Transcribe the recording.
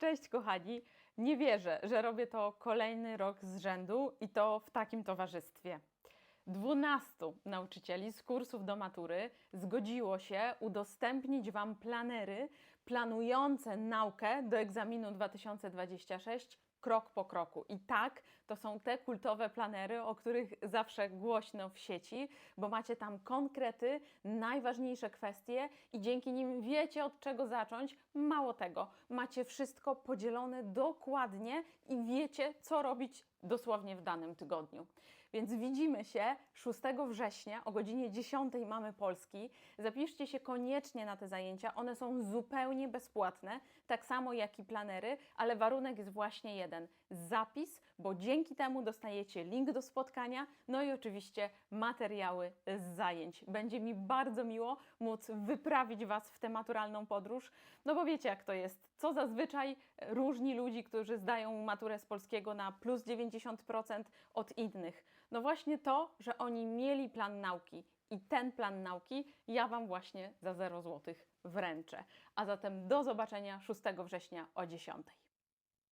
Cześć kochani, nie wierzę, że robię to kolejny rok z rzędu i to w takim towarzystwie. 12 nauczycieli z kursów do matury zgodziło się udostępnić Wam planery planujące naukę do egzaminu 2026 krok po kroku. I tak, to są te kultowe planery, o których zawsze głośno w sieci, bo macie tam konkrety, najważniejsze kwestie i dzięki nim wiecie od czego zacząć. Mało tego, macie wszystko podzielone dokładnie i wiecie, co robić dosłownie w danym tygodniu. Więc widzimy się 6 września o godzinie 10 mamy Polski. Zapiszcie się koniecznie na te zajęcia. One są zupełnie bezpłatne, tak samo jak i planery, ale warunek jest właśnie jeden: zapis, bo dzięki temu dostajecie link do spotkania, no i oczywiście materiały z zajęć. Będzie mi bardzo miło móc wyprawić Was w tę maturalną podróż, no bo wiecie jak to jest. Co zazwyczaj różni ludzi, którzy zdają maturę z polskiego na plus 90% od innych. No właśnie to, że oni mieli plan nauki i ten plan nauki ja Wam właśnie za 0 zł wręczę. A zatem do zobaczenia 6 września o 10.